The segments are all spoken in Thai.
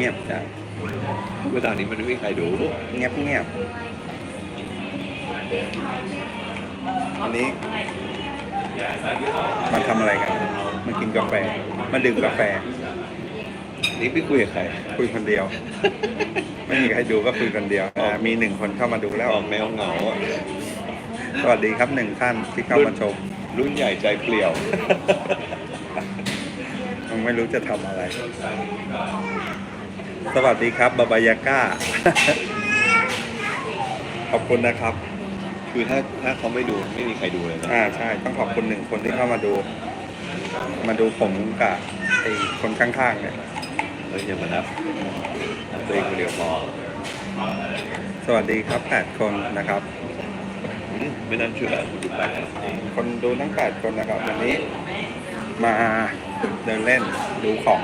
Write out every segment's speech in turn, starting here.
งียบจ้ะเมื่อตอนนี้มันไม่มีใครดูเงียบเงียบอันนี้มาทำอะไรกันมากินกาแฟมาดื่มกาแฟ นี่พี่คุยกับใครคุยคนเดียว ไม่มีใครดูก็คุยคนเดียวอ่ามีหนึ่งคนเข้ามาดูแล้วออกแนวเหงาอะสวัสดีครับหนึ่งท่านที่เข้ามาชม รุ่นใหญ่ใจเปลี่ยวยังไม่รู้จะทำอะไร สวัสดีครับบาบายาก้า ขอบคุณนะครับ คือถ้าถ้าเขาไม่ดูไม่มีใครดูเลยนะอ่าใช่ ต้องขอบคุณหนึ่งคนที่เข้ามาดู มาดูผมกับไอ้คนข้างๆเนี่ยเราอย่ามานับนับตัวเองคนเดียวพอสวัสดีครับแปดคนนะครับ อืมไม่น่าเชื่อคุณดูแปลกคนดูทั้งแปดคนนะครับวันนี้ มาเดินเล่นดูของ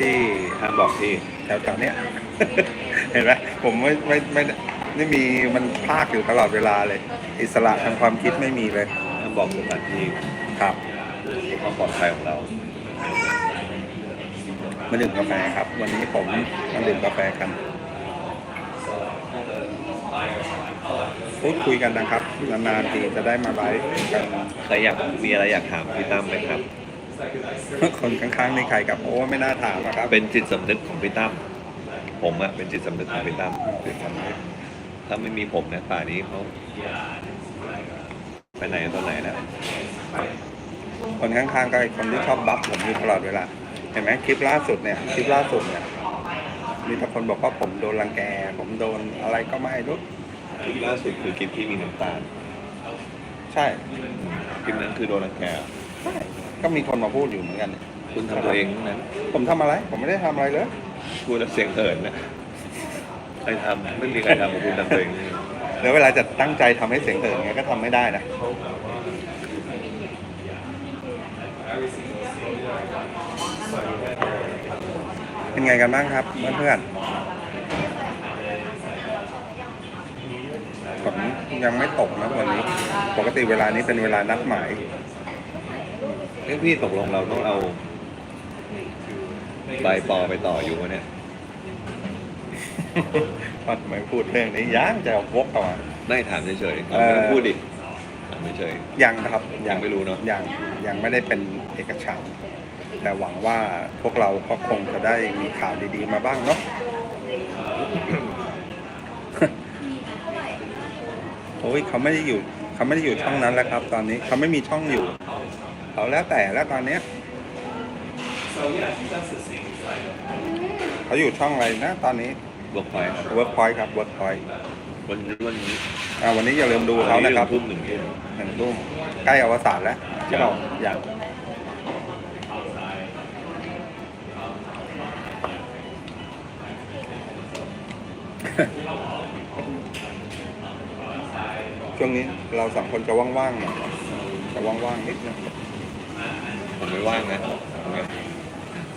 ที่ห้ามบอกที่แถวๆเนี้ย เห็นไหมผมไม่ไม่ไม่ไม่มีมันภาคอยู่ตลอดเวลาเลย อิสระทางความคิดไม่มีเลยห้ามบอกสถานที่ครับเพื่อความปลอดภัยของเรามาดื่มกาแฟครับ วันนี้ผมมาดื่มกาแฟกันพูดคุยกันนะครับนานๆทีจะได้มาไลฟ์กันใครอยากมีอะไรอยากถามพี่ตั้มไหมครับ คนข้างๆนี่ใครกับโอ้ไม่น่าถามนะครับเป็นจิตสำนึกของพี่ตั้มผมอะเป็นจิตสำนึกของพี่ตั้มเป็นสำนึกถ้าไม่มีผมนะป่านี้เขาไปไหนตอนไหนแล้วคนข้างๆก็ไอ้คนที่ชอบบัฟผมอยู่ตลอดเวลาเห็นไหมคลิปล่าสุดเนี่ยคลิปล่าสุดเนี่ยมีแต่คนบอกว่าผมโดนรังแก ผมโดนอะไรก็ไม่รู้คลิปล่าสุดคือคลิปที่มีน้ำตาล ใช่คลิปนั้นคือโดนรังแกใช่ ก็มีคนมาพูดอยู่เหมือนกันคุณทำตัวเองทั้งนั้นผมทำอะไร ผมไม่ได้ทำอะไรเลย พูดแล้วเสียงเหินนะใครทำไม่มีใครทำคุณทำตัวเองแล้วเวลาจะตั้งใจทำให้เสียงเหินไงก็ทำไม่ได้นะ เป็นไงกันบ้างครับเพื่อนๆผมยังไม่ตกนะวันนี้ ปกติเวลานี้เป็นเวลานัดหมาย เอ้ยพี่ตกลงเราต้องเอาใบปอไปต่ออยู่วะเนี่ยทำไมพูดเรื่องนี้ยังจะวกต่อมาไม่ถามเฉยๆเราไม่ต้องพูดดิถามเฉย ยังครับยังไม่รู้เนอะ ยังยังไม่ได้เป็นเอกฉันท์แต่หวังว่าพวกเราก็คงจะได้มีข่าวดีๆมาบ้างเนาะโอ้ยเขาไม่ได้อยู่เขาไม่ได้อยู่ช่องนั้นแล้วครับ ตอนนี้เขาไม่มีช่องอยู่ เขาแล้วแต่แล้วตอนเนี้ยเขาอยู่ช่องอะไรนะ ตอนนี้ๆบอกไปครับ Workpoint ครับ Workpoint วันนี้วันนี้อ่าวันนี้อย่าลืมดูเขานะครับทุ่มหนึ่งทุ่มหนึ่งทุ่มใกล้อวสานแล้วใช่เปล่าอยากช่วงนี้เราสองคนจะว่างๆหน่อยจะว่างๆนิดนึง ผมไม่ว่างนะผมเนี่ย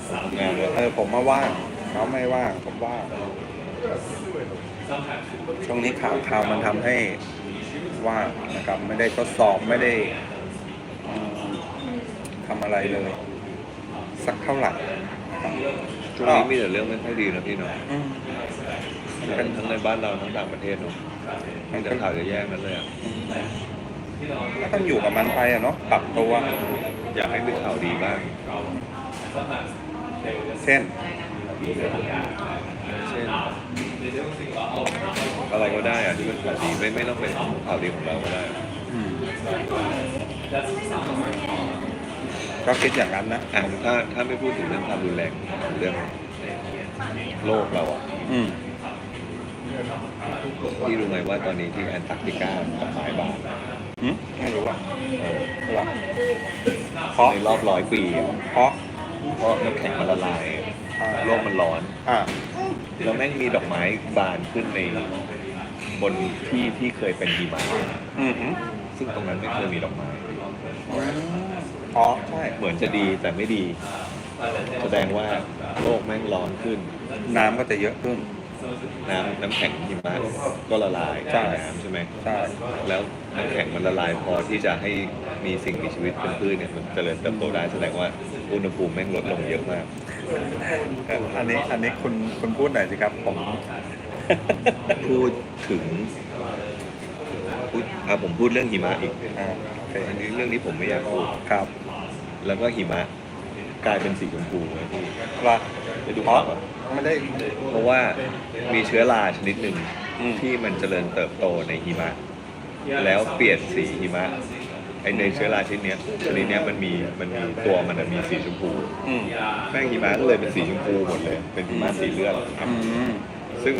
ผมทำงานเลยเออผมมาว่างเขาไม่ว่างผมว่างช่วงนี้ข่าวข่าวมันทำให้ว่างนะครับ ไม่ได้ทดสอบไม่ได้อืมทำอะไรเลย สักเท่าไหร่นะครับช่วงนี้มีแต่เรื่องไม่ค่อยดีนะพี่เนาะอืม เป็นทั้งในบ้านเราทั้งต่างประเทศเนาะมีแต่ข่าวจะแย่ๆนั้นเลยอะ ก็ต้องอยู่กับมันไปอะเนาะปรับตัวอยากให้มีข่าวดีบ้าง เช่น เช่น อะไรก็ได้อะที่เป็นข่าวดีไม่ไม่ต้องเป็นข่าวดีของเราก็ได้ อืมก็คิดอย่างนั้นนะอะถ้าถ้าไม่พูดถึงเรื่องความรุนแรงเรื่องโลกเราอะอืมพี่รู้ไหมว่าตอนนี้ที่แอนตาร์กติกากับไม้บาง อืมไม่รู้อะเออหรอเพราะในรอบร้อยปีอะเพราะเพราะน้ำแข็งมันละลายอ่าโลกมันร้อน อ่าแล้วแม่งมีดอกไม้บานขึ้นในบนที่ที่เคยเป็นหิมะอืมหืมซึ่งตรงนั้นไม่เคยมีดอกไม้ อ๋อใช่เหมือนจะดีแต่ไม่ดี แสดงว่าโลกแม่งร้อนขึ้น น้ำก็จะเยอะขึ้น น้ำน้ำแข็งหิมะก็ละลายใช่ ในน้ำใช่ไหมใช่แล้ว น้ำแข็งมันละลายพอที่จะให้มีสิ่งมีชีวิตเป็นพืชเนี่ยมันเจริญเติบโตได้แสดงว่าอุณหภูมิแม่งลดลงเยอะมากเอ่ออันนี้อันนี้คุณคุณพูดหน่อยสิครับผมพูดถึงพูดอะผมพูดเรื่องหิมะอีกอ่าโอเคอันนี้เรื่องที่ผมไม่อยากพูดครับ แล้วก็หิมะกลายเป็นสีชมพูเลยพี่ว่าไปดูอ๋อภาพอะไม่ได้เพราะว่ามีเชื้อราชนิดหนึ่งอืมที่มันเจริญเติบโตในหิมะ แล้วเปลี่ยนสีหิมะไอในเชื้อราชนิดเนี้ยชนิดเนี้ยมันมีมันมีตัวมันอะมีสีชมพูอืมแป้งหิมะก็เลยเป็นสีชมพูหมดเลย เป็นหิมะสีเลือดอืมซึ่ง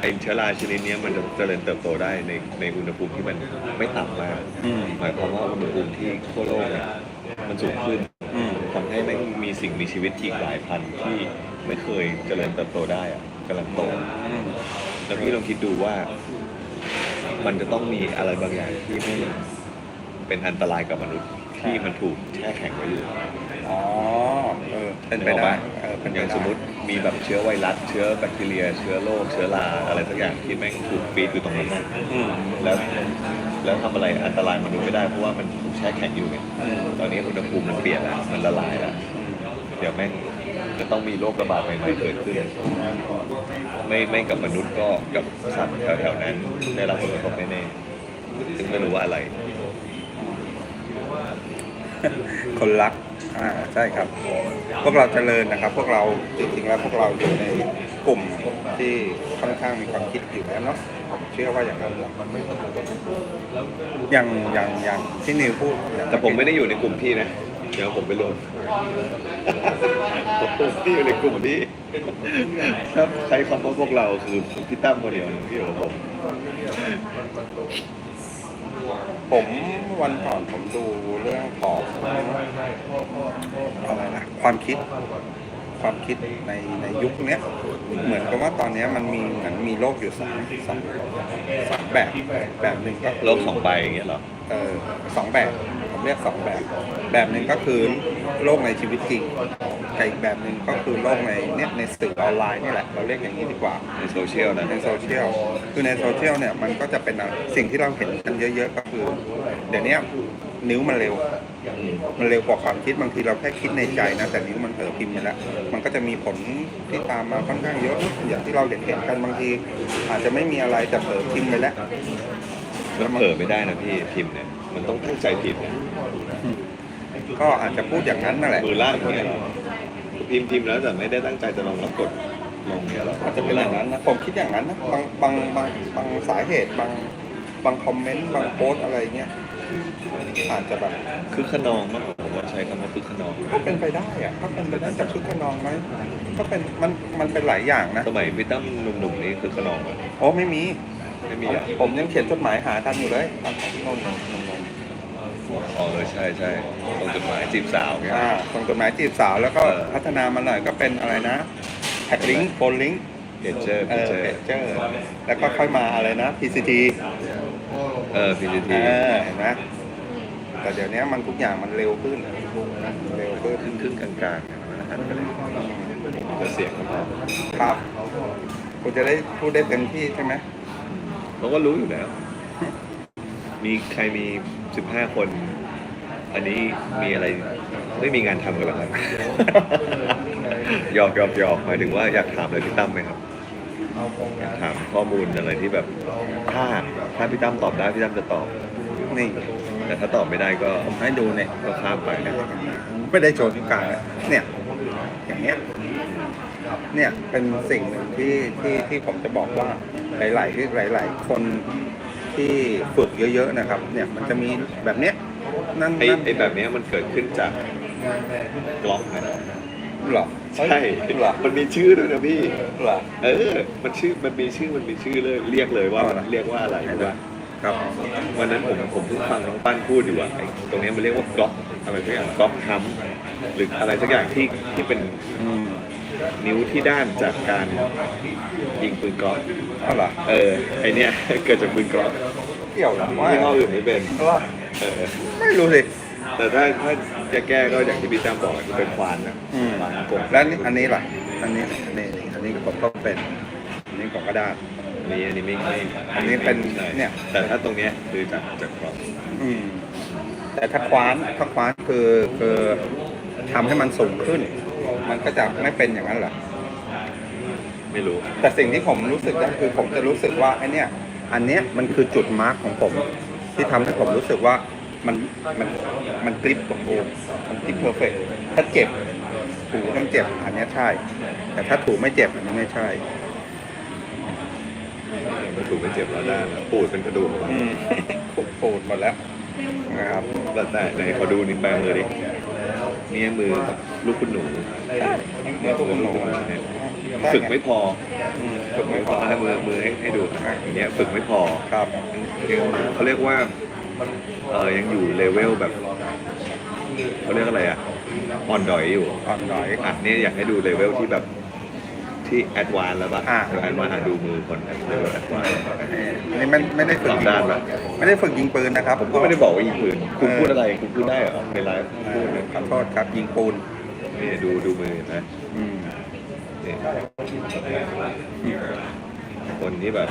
ไอเชื้อราชนิดเนี้ยมันจะเจริญเติบโตได้ในในอุณหภูมิที่มันไม่ต่ำมาก อืมหมายความว่าอุณหภูมิที่ทั่วโลกเนี่ยมันสูงขึ้นอืมทำให้ไม่งมีสิ่งมีชีวิตอีกหลายพันที่ไม่เคยเจริญเติบโตได้อะกำลังโต อืม แล้วพี่ลองคิดดูว่า มันจะต้องมีอะไรบางอย่างที่ไม่เป็นอันตรายกับมนุษย์ที่มันถูกแช่แข็งไว้อยู่อ๋อเออเป็นไปได้เออเป็นอไปย่างได้สมมติมีแบบเชื้อไวรัสเชื้อแบคทีเรีย เชื้อโรคเชื้อราอะไรสักอย่างที่แม่งถูกฟีดอยู่ตรงนั้นอืมแล้วแล้วทำอะไรอันตรายมนุษย์ไม่ได้เพราะว่ามันถูกแช่แข็งอยู่ไงอืมตอนนี้อุณหภูมิมันเปลี่ยนแล้วมันละลายแล้วอืมเดี๋ยวแม่งจะ ต้องมีโรคระบาดใหม่ๆเกิดขึ้น ไม่ไม่กับมนุษย์ก็กับสัตว์แถวๆนั้นได้รับผลกระทบแน่ๆซึ่งไม่รู้ว่าอะไร คนรัก อ่า ใช่ครับ พวกเราเจริญนะครับ พวกเราจริงๆแล้วพวกเราอยู่ในกลุ่มที่ค่อนข้างมีความคิดอยู่แล้วเนาะผมเชื่อว่าอย่างนั้นอย่างอย่างอย่างที่นิวพูดแต่ผมไม่ได้อยู่ในกลุ่มพี่นะ เดี๋ยวผมไปรวมผมพี่อยู่ในกลุ่มพี่ถ้าใช้คำว่าพวกเราคือพี่ตั้มคนเดียวที่อยู่กับผมผมวันก่อนผมดูเรื่องของอะไรนะความคิดความคิดในในยุคเนี้ยเหมือนกับว่าตอนเนี้ยมันมีเหมือนมีโลกอยู่สองสองสองแบบแบบหนึ่งก็คือโลกสองใบอย่างเงี้ยเหรอเออสองแบบผม เรียกสองแบบ แบบหนึ่งก็คือโลกในชีวิตจริงกับอีกแบบหนึ่งก็คือโลกในเนี่ยในสื่อออนไลน์นี่แหละเราเรียกอย่างนี้ดีกว่าในโซเชียลนะในโซเชียลคือในโซเชียลเนี่ยมันก็จะเป็นอะไรสิ่งที่เราเห็นกันเยอะ ๆ ก็คือ เดี๋ยวเนี้ยนิ้วมันเร็ว มันเร็วกว่าความคิดบางทีเราแค่คิดในใจนะแต่นิ้วมันเผลอพิมพ์ไปแล้ว มันก็จะมีผลที่ตามมาค่อนข้างเยอะ อย่างที่เราเห็นเห็นกันบางที อาจจะไม่มีอะไรแต่เผลอพิมพ์ไปแล้วมันเผลอไม่ได้นะพี่พิมพ์เนี่ยมันต้องตั้งใจพิมพ์นะ ก็อาจจะพูดอย่างนั้นนั่นแหละมือล่างอย่างเงี้ยเหรอพิมพ์พิมพ์แล้วแต่ไม่ได้ตั้งใจจะลงแล้วกดลงเนี่ยเหรออาจจะเป็นอย่างนั้นนะผมคิดอย่างนั้นนะบางบางบางบางสาเหตุบางบางคอมเมนต์บางโพสต์อะไรเงี้ยอาจจะแบบคือขนองมากกว่าผมว่าใช้คำว่าคือขนองก็เป็นไปได้อะก็เป็นไปได้จะคึกขนองไหมก็เป็นมันมันเป็นหลายอย่างนะสมัยพี่ตั้มหนุ่มๆนี่คือขนองอะโอ้ไม่มีไม่มีอะผมยังเขียนจดหมายหากันอยู่เลยตอนนนนน อ๋อเออใช่ใช่ส่งจดหมายจีบสาวเนี่ย อ่าส่งจดหมายจีบสาวแล้วก็เออ พัฒนามาหน่อยก็เป็นอะไรนะแท็กลิงก์โฟนลิงก์เพจเจอร์เพเอจอเจอเพร์จเจอร์แล้วก็ค่อยมาอะไรนะ PCT เออพีจีเอทีอเห็นไหมแต่เดี๋ยวนี้มันทุกอย่างมันเร็วขึ้นเร็วขึ้นครึ่งครึ่งๆกลางๆมันหันไปเลยจะเสียงก็พอครับคุณจะได้พูดได้เต็มที่ใช่ไหมเราก็รู้อยู่แล้ว มีใครมีสิบห้าคน อันนี้มีอะไรไม่มีงานทำกันหรอครับ หยอกหยอกหยอกหมายถึงว่าอยากถามอะไรพี่ตั้มไหมครับอยากถามข้อมูลอะไรที่แบบถ้าถ้าพี่ตั้มตอบได้พี่ตั้มจะตอบนี่ แต่ถ้าตอบไม่ได้ก็ผมให้ดูเนี่ยก็ข้ามไปไม่ได้โชว์ทุกการเลยเนี่ยอย่างเงี้ยเนี่ยเป็นสิ่งหนึ่งที่ที่ที่ผมจะบอกว่าหลาย ๆ ที่หลาย ๆ คนที่ฝึกเยอะ ๆ นะครับ เนี่ยมันจะมีแบบเนี้ย นั่นไอ้นั่นไอ้แบบเนี้ยมันเกิดขึ้นจากกล็อกนะหรอใช่เหรอมันมีชื่อด้วยนะพี่เหรอเออ มันชื่อมันมีชื่อมันมีชื่อเลยเรียกเลยว่าเอาล่ะเรียกว่าอะไรรู้ป่ะครับวันนั้นผมผมเพิ่งฟังน้องปั้นพูดอยู่ว่าไอ้ตรงเนี้ยมันเรียกว่าก๊อกอะไรสักอย่างก๊อกทัมหรืออะไรสักอย่างที่ที่เป็นอืมนิ้วที่ด้านจากการยิงปืนกล็อกเอาเหรอเออไอเนี้ยเกิดจากปืนกล็อกเกี่ยวเหรอว่ายี่ห้ออื่นไม่เป็น เหรอเออไม่รู้สิแต่ถ้าถ้าจะแก้ก็อย่างที่พี่ตั้มบอกคือเป็นควานนะอืมควานกลมแล้วนี่อันนี้ล่ะอันนี้อันนี้อันนี้ผมก็เป็นอันนี้ผมก็ได้อนี้อันนี้ไม่ไม่อันนี้เป็นใช่เนี่ย แต่ถ้าตรงเนี้ยคือจากจากกรอบอืมแต่ถ้าคว้านถ้าคว้านคือคือทำให้มันสูงขึ้น มันก็จะไม่เป็นอย่างนั้นเหรอไม่รู้ แต่สิ่งที่ผมรู้สึกก็คือผมจะรู้สึกว่าไอเนี้ยอันเนี้ยมันคือจุดมาร์กของผม ที่ทำให้ผมรู้สึกว่ามันมันมันกริปสมบูรณ์มันกริปเพอร์เฟกถ้าเจ็บถูต้องเจ็บอันเนี้ยใช่ แต่ถ้าถูไม่เจ็บอันนี้ไม่ใช่มันถูกไม่เจ็บแล้วได้นะปูดเป็นกระดูกอืมปูดหมดแล้วนะครับแต่แต่ไหนขอดูนิ้วแปลมือดิเนี่ยมือกับลูกคุณหนูเนี่ยตัวคุณหนูเนี่ยฝึกไม่พอ อืม ฝึกไม่พอให้มือมือให้ให้ดูอย่างเงี้ยฝึกไม่พอครับยังเขาเรียกว่าเออยังอยู่เลเวลแบบเขาเรียกอะไรอะอ่อนดอยอยู่อ่อนหน่อยอะเนี่ยอยากให้ดูเลเวลที่แบบที่แอดวานแล้วป่ะอ่า แอดวานอะดูมือคนเลเวลแอดวานอันนี้ไม่ไม่ได้ฝึกสองด้านปะไม่ได้ฝึกยิงปืนนะครับผมก็ไม่ได้บอกว่ายิงปืนคุณพูดอะไรคุณพูดได้เหรอในไลฟ์พูดเนี่ยขอโทษครับยิงปูนนี่ดูดูมือนะอืม นี่ คนที่แบบ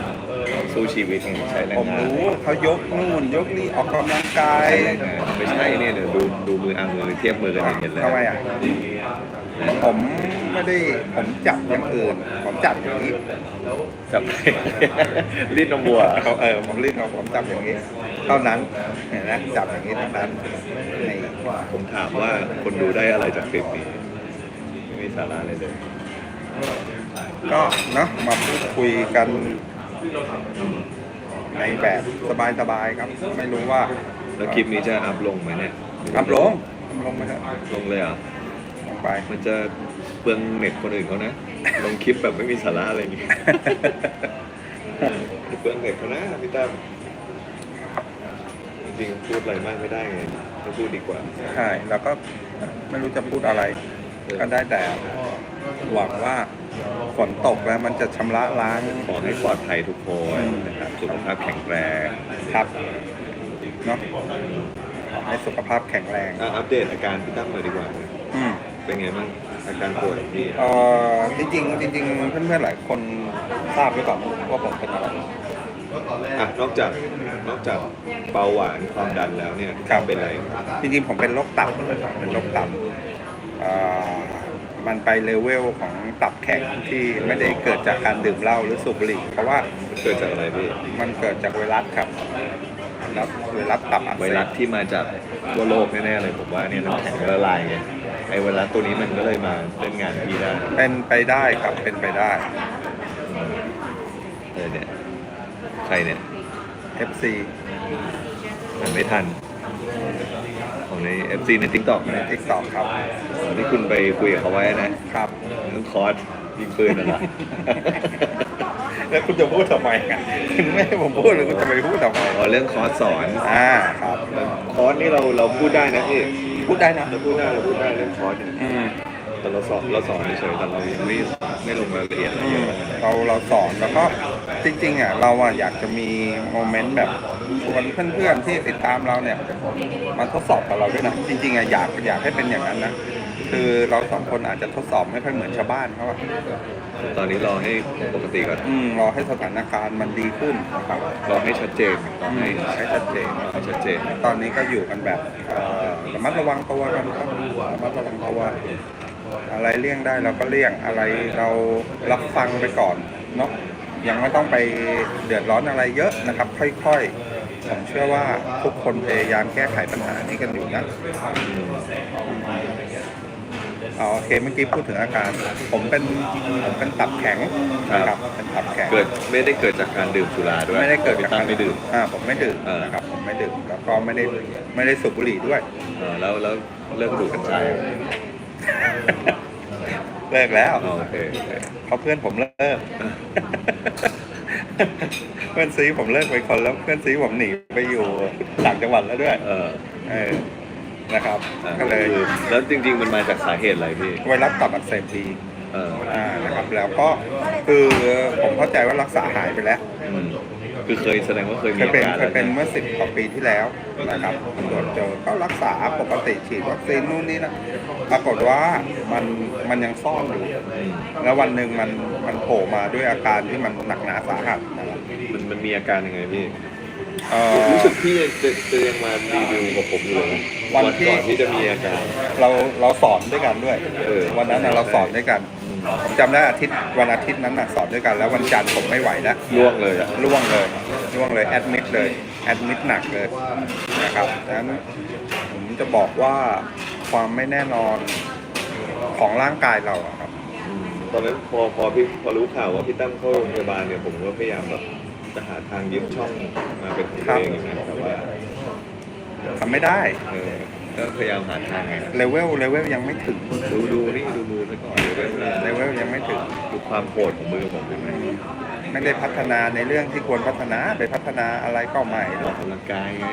สู้ชีวิตใช้แรงผมงานรู้เขายกนู่นยกนี่ออกกำลังกายใช้แรงงานไม่ใช่เนี่ยเดี๋ยวดูดูมืออะมือเทียบมือกันเห็นเลยทำไมอะ ผมไม่ได้ผมจับอย่างอื่น ผมจับอย่างนี้จับ รีดนมวัวเขาเออผมรีดเอาผมจับอย่างนี้ เท่านั้นเห็นไหมจับอย่างนี้เท่านั้นนี่ผมถามว่าคนดูได้อะไรจากคลิปนี้ ไม่มีสาระอะไรเลย ก็เนาะมาพูดคุยกันในแบบสบายๆครับ ไม่รู้ว่าแล้วคลิปนี้จะอัพลงไหมเนี่ยอัพลงลงไหมครับลงเลยเหรอะลงไป มันจะเปลืองเน็ตคนอื่นเขานะ ลงคลิปแบบไม่มีสาระอะไรอย่างงี้ เปลืองเน็ตเขานะพี่ตั้มจริงๆพูดอะไรมากไม่ได้ไงต้องพูดดีกว่า ใช่ แล้วก็ไม่รู้จะพูดอะไร ก็ได้แต่หวังว่า ฝนตกแล้วมันจะชำระล้าง ขอให้ปลอดภัยทุกคนนะครับสุขภาพแข็งแรงครับเนาะขอให้สุขภาพแข็งแรง อะอัปเดตอาการพี่ตั้มหน่อยดีกว่า อืม เป็นไงบ้างอาการป่วยของพี่เอ่อจริงๆจริงๆเพื่อนๆหลายคนทราบไว้ก่อนว่าผมเป็นอะไร อะนอกจากนอกจากเบาหวานความดันแล้วเนี่ยครับ เป็นอะไรจริงๆผมเป็นโรคตับเป็นโรคตับเอ่อ มันไปเลเวลของตับแข็งที่ไม่ได้เกิดจากการดื่มเหล้าหรือสูบบุหรี่เพราะว่าเกิดจากอะไรพี่มันเกิดจากไวรัสครับแล้วไวรัสตับอักไวเสรัสบที่มาจากทั่วโลกแน่ๆเลยผมว่าเนี่ยน้ำแข็งละลายไงไอไวรัสตัวนี้มันก็เลยมาเล่นงานพี่ได้เป็นไปได้ครับเป็นไปได้เออเนี่ยใครเนี่ย FC อ่านไม่ทันของ ใน FC ใน TikTok ในนะทิกตอกครับที่คุณไปคุยกับเขาไว้นะครับเรื่องคอร์สยิงปืนน่ะเหรอแล้วคุณจะพูดทำไมอะคุณไม่ให้ผมพูดเลยคุณจะไปพูดทำไมอ๋อเรื่องคอร์สสอนอ่าครับ คอร์สนี่เราเราพูดได้นะพี่พูดได้นะเราพูดได้เราพูดได้เรื่องคอร์สเนี่ยอืม แต่เราสอนเราสอนเฉยๆแต่เรายังไม่ไม่ลงรายละเอียดอะไรอืเยมอะเราเราสอนแล้วก็จริงๆอะเราอะอยากจะมีโมเมนต์แบบชวนเพื่อนๆที่ติดตามเราเนี่ยมาทดสอบกับเราด้วยนะจริงๆอะอยากอยากให้เป็นอย่างนั้นนะคือเราสองคนอาจจะทดสอบไม่ค่อยเหมือนชาวบ้านเขาอะตอนนี้รอให้ปกติก่อนอืมรอให้สถานการณ์มันดีขึ้นนะครับรอให้ชัดเจนรอให้ให้ชัดเจนให้ชัดเจน ตอนนี้ก็อยู่กันแบบเอ่อระมัดระวังตัวกันครับระมัดระวังตัว อะไรเลี่ยงได้เราก็เลี่ยงอะไรเรารับฟังไปก่อนเนาะยังไม่ต้องไปเดือดร้อนอะไรเยอะนะครับ ค่อยๆ ผมเชื่อว่าทุกคนพยายามแก้ไขปัญหานี้กันอยู่นะอ๋อโอเคเมื่อกี้พูดถึงอาการ ผมเป็นผมเป็นตับแข็งนะครับเป็นตับแข็งเกิดไม่ได้เกิดจากการดื่มสุราด้วยไม่ได้เกิดพี่จากตั้กามรไม่ดื่มอ่าผมไม่ดื่มเออนะครับผมไม่ดื่มแล้วก็ไม่ได้ไม่ได้สูบบุหรี่ด้วยเออแล้วแล้วเลิกดูดกัญชา เลิกแล้วอ๋อโอเคโอเคเพราะเพื่อนผมเลิก เพื่อนซีผมเลิกไปคนแล้วเพื่อนซีผมหนีไปอยู่ต่างจังหวัดแล้วด้วย เออเออนะครับ อะก็เลยคือแล้วจริง ๆ มันมาจากสาเหตุอะไรพี่ไวรัสตับอักเสบบีเอออ่านะครับ แล้วก็คือผมเข้าใจว่ารักษาหายไปแล้ว อืม คือเคยแสดงว่าเคยเคมียอาเป็นการเคแล้ยวเป็นนะเมื่อสิบกว่าปีที่แล้วนะครับตรวจเจอก็รักษาปกติฉีดวัคซีนนู่นนี่นะปรากฏว่ามันมันยังซ่อนอยู่อืมแล้ววันหนึ่งมันมันโผล่มาด้วยอาการที่มันหนักหนาสาหัสนะครับมันมันมีอาการยังไงพี่เอ่อ รู้สึกพี่จะจะยังมารีวิวกับผมอยู่เลยนะวันที่ ก่อนที่จะมีอาการ เราเราสอนด้วยกันด้วยเออ วันนั้นน่ะเราสอนด้วยกันผม จำได้อาทิตย์วันอาทิตย์นั้นน่ะสอนด้วยกัน แล้ววันจันทร์ผมไม่ไหวแล้วล่วงเลยอะล่วงเลยล่วงเลยแอดมิดเลยแอดมิดหนักเลยนะครับดังนั้นผมจะบอกว่าความไม่แน่นอนของร่างกายเราอะครับอืมตอนนั้นพอพอพี่พอรู้ข่าวว่าพี่ตั้มเข้าโรงพยาบาลเนี่ยผมก็พยายามแบบจะหาทางยึดช่องมาเป็นของตัวเองนะแต่ว่าทำไม่ได้ เออ ก็พยายามหาทางไงเลเวลเลเวลยังไม่ถึงดูดูนี่ดูมือซะก่อนดูด้วยเลเวลยังไม่ถึงดูความโหดของมือผมเห็นไหมไม่ได้พัฒนาในเรื่องที่ควรพัฒนาไปพัฒนาอะไรก็ไม่ออกกำลังกายไง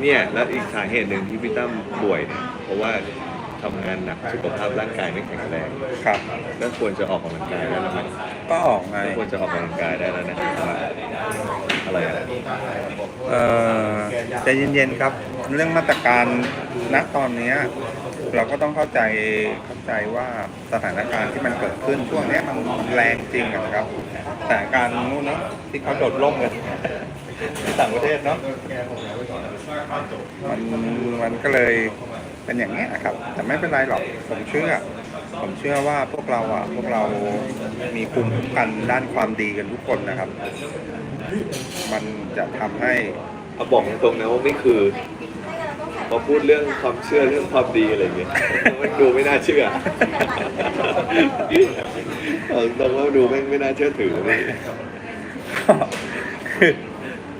เนี่ยแล้วอีกสาเหตุหนึ่งที่พี่ตั้มป่วยเนี่ยเพราะว่า ทำงานหนักสุขภาพร่างกายไม่แข็งแรงครับก็ควรจะออกกำลังกายได้แล้วไหมก็ออกไงก็ควรจะออกกำลังกายได้แล้วนะครับว่าอะไรอะเอ่อใจเย็นๆครับ เรื่องมาตรการณตอนเนี้ยเราก็ต้องเข้าใจเข้าใจว่าสถานการณ์ที่มันเกิดขึ้นช่วงเนี้ยมันแรงจริงอะนะครับสถานการณ์นู้นเนาะที่เขาโดดร่มกันที่ต่างประเทศเนาะมันมันก็เลย เป็นอย่างนี้ยครับ แต่ไม่เป็นไรหรอกผมเชื่อ ผมเชื่อว่าพวกเราอะพวกเรามีภูมิคุ้มกันด้านความดีกันทุกคนนะครับ มันจะทำให้เอาบอกตรงๆนะว่าไม่คือพอพูดเรื่องความเชื่อเรื่องความดีอะไรอย่างเงี้ยมันดูไม่น่าเชื่อเอาตรงว่าดูไม่ไม่น่าเชื่อถือเลยคือ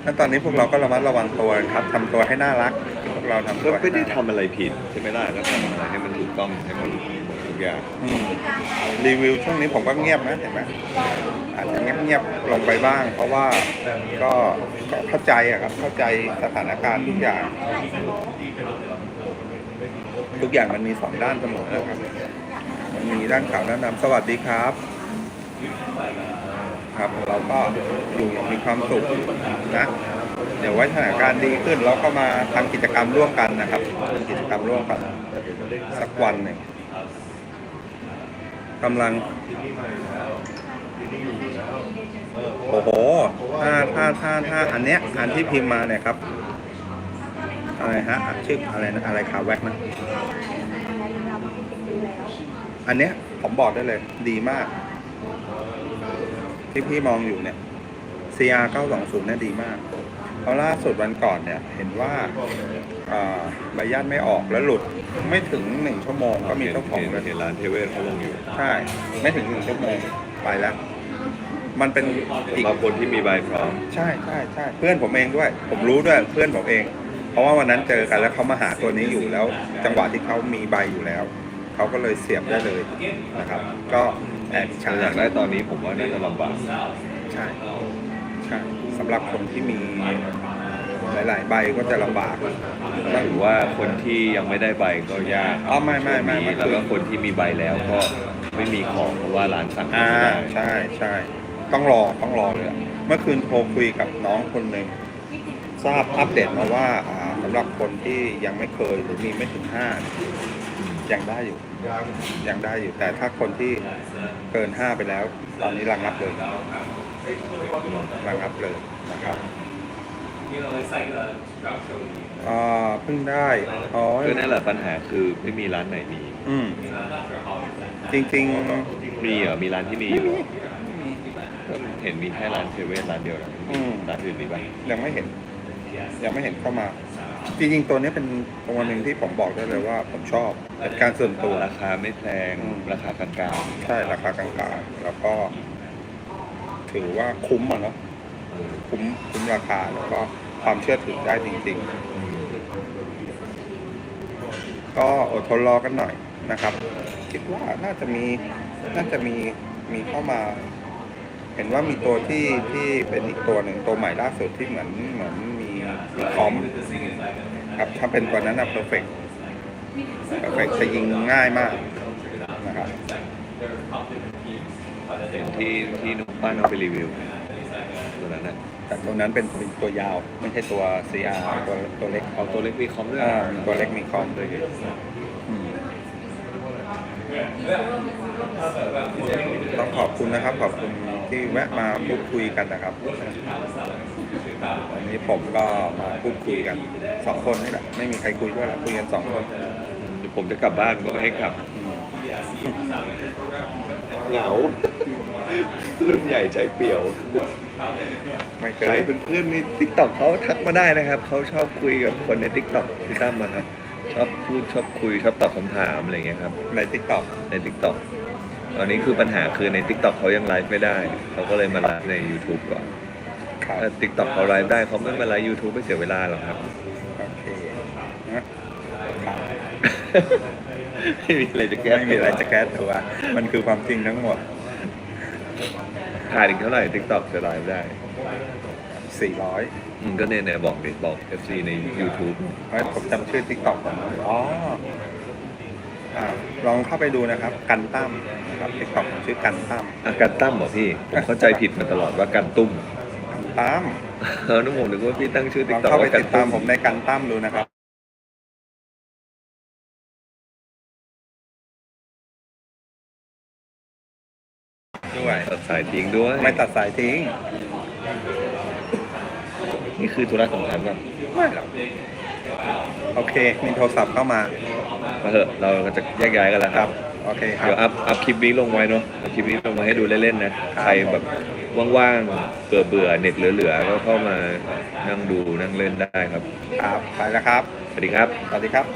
ณตอนนี้พวกเราก็ระมัดระวังตัวครับทำตัวให้น่ารักพ วกเราทำก็ไม่ได้ทำอะไรผิดใช่ไหมล่ะก็ทำอะไรให้มันถูกต้องให้มันหมดทุกอย่างรีวิวช่วงนี้ผมก็เงียบนะเห็นไหมอาจจะเงียบๆลงไปบ้าง เพราะว่าก็ก็เข้าใจอะครับเข้าใจสถานการณ์ทุกอย่าง ทุกอย่างมันมีสองด้านเสมอนะครับมันมีด้านขาวด้านดำสวัสดีครับครับ เราก็อยู่อย่างมีความสุขนะ เดี๋ยวไว้สถานการณ์ดีขึ้นเราก็มาทำกิจกรรมร่วมกันนะครับทำกิจกรรมร่วมกันสักวันหนึ่งกำลัง โอ้โห ถ้าถ้าถ้าถ้าอันเนี้ยอันที่พิมพ์มาเนี่ยครับ อะไรฮะชื่ออะไรนะอะไรขาแว็กนะ อันเนี้ยผมบอกได้เลย ดีมาก ที่พี่มองอยู่เนี่ย CR 920เนี่ยดีมาก เพราะล่าสุดวันก่อนเนี่ยเห็นว่าอ่าใบญาติไม่ออกแล้วหลุดไม่ถึงหนึ่งชั่วโมงก็มีเจ้าของเห็นเลยเห็นร้านเทเวศเขาลงอยู่ใช่ ไม่ถึงหนึ่งชั่วโมงไปแล้ว มันเป็นอีกบางคนที่มีใบพร้อมใช่ใช่ใช่เพื่อนผมเองด้วย ผมรู้ด้วยเพื่อนผมเอง เพราะว่าวันนั้นเจอกันแล้วเขามาหาตัวนี้อยู่แล้ว จังหวะที่เขามีใบอยู่แล้วเขาก็เลยเสียบได้เลยนะครับ ก็แอบช้าถ้าอยากได้ตอนนี้ผมว่าน่าจะลำบากใช่ใช่สำ หรับคนที่มีหลายๆ ใบก็จะลำบาก หรือว่าคนที่ยังไม่ได้ใบก็ยากอ๋อไม่ไม่ไม่ไม่ แล้วก็คนที่มีใบแล้วก็ไม่มีของเพราะว่าร้านสั่งอ่าไม่ได้ใช่ใช่ต้องรอต้องรอเลยอะเมื่อคืนโทรคุยกับน้องคนหนึ่งทราบอัปเดตมาว่าอ่าสำหรับคนที่ยังไม่เคยหรือมีไม่ถึงห้ายังได้อยู่ ยังได้อยู่แต่ถ้าคนที่เกินห้าไปแล้ว ตอนนี้ระงับเลย ระงับเลยนะครับอ่าเพิ่งได้อ๋อก็นั่นแหละปัญหาคือไม่มีร้านไหนมีอืมจริงมีเหรอมีร้านที่มีอยู่เหรอก็เห็นมีแค่ร้านเทเวศร้านเดียวนะอืมร้านอื่นมีไหมๆยังไม่เห็น ยังไม่เห็นเข้ามา จริงๆตัวนี้เป็นตัวหนึ่งที่ผมบอกได้เลยว่าผมชอบเป็นการส่วนตัวราคาไม่แพงอืมราคากลางใช่ราคากลางๆแล้วก็ ถือว่าคุ้มอะเนาะคุ้มคุ้มราคาแล้วก็ความเชื่อถือได้จริง ๆ ก็อดทนรอกันหน่อยนะครับ คิดว่าน่าจะมีน่าจะมีมีเข้ามา เห็นว่ามีตัวที่ที่เป็นอีกตัวหนึ่งตัวใหม่ล่าสุดที่เหมือนเหมือนมีมีคอมครับถ้าเป็นตัวนั้นนะเพอร์เฟกต์เพอร์เฟกจะยิงง่ายมากนะครับ เห็นที่ที่นุ๊กป้านเอาไปรีวิวตัวนั้นน่ะแต่ตัวนั้นเป็นเป็นตัวยาวไม่ใช่ตัว CR ตัวตัวเล็กเอาตัวเล็กมีคอมด้วยอ่าตัวเล็กมีคอมเลยอืมต้องขอบคุณนะครับ ขอบคุณที่แวะมาพูดคุยกันนะครับวันนี้ผมก็มาพูดคุยกันสองคนนี่แหละไม่มีใครคุยด้วยหรอกคุยกันสองคนเดี๋ยวผมจะกลับบ้านก็ให้กลับเหงา รุ่นใหญ่ใจเปี่ยว ไม่เคใครยเป็นเพื่อนในทิกตอกเขาทักมาได้นะครับ เขาชอบคุยกับคนในทิกตอกพี่ตั้มมาครับ ชอบพูดชอบคุยชอบตอบคำถามอะไรอย่างเงี้ยครับ ในทิกตอกในทิกตอกตอนนี้คือปัญหาคือในทิกตอกเขายังไลฟ์ไม่ได้ เขาก็เลยมาไลฟ์ใน YouTube ก่อนครับถ้าทิกตอกเขาไลฟ์ได้เขาไม่มาไลฟ์ YouTube ไม่เสียเวลาหรอกครับ โอเคนะครับไม่มีอะไรจะแก้ไม่มีอะไรจะแก้ตัว มันคือความจริงทั้งหมด ขาดอีกเท่าไหร่ทิกตอกจะไลฟ์ได้400อืมก็เนี่ยเนี่ยบอกดิบอก FC ใน YouTube เฮ้ยผมจำชื่อทิกตอกก่อนอ๋ออ่าลองเข้าไปดูนะครับ กันตั้มนะครับทิกตอกชื่อกันตั้มอาการตั้มเหรอพี่ ผมเข้าใจผิดมาตลอดว่าการตุ้มตั้มเออนึกผมนึกว่าพี่ตั้งชื่อลติ๊กองต็อกเข้าไปว่ากัตินดตุ้ตามมผมในกันตั้มดูนะครับายทิ้งด้วย ไม่ตัดสายทิ้ง นี่คือธุระสำคัญป่ะไม่หรอกโอเค มีโทรศัพท์เข้ามามาเถอะเราก็จะแยกย้ายกันแล้วคครัรับ บ โอเคครัเดี๋ยวบ อัพอัพคลิปนี้ลงไว้เนาะอัพคลิปนี้ลงมาให้ดูเล่นๆนะใครแบบว่างๆเบื่อเบื่อๆเน็ตเหลือๆก็เข้ามานั่งดูนั่งเล่นได้ครับ ครับ ไปแล้วครับ สวัสดีครับ สวัสดีครับ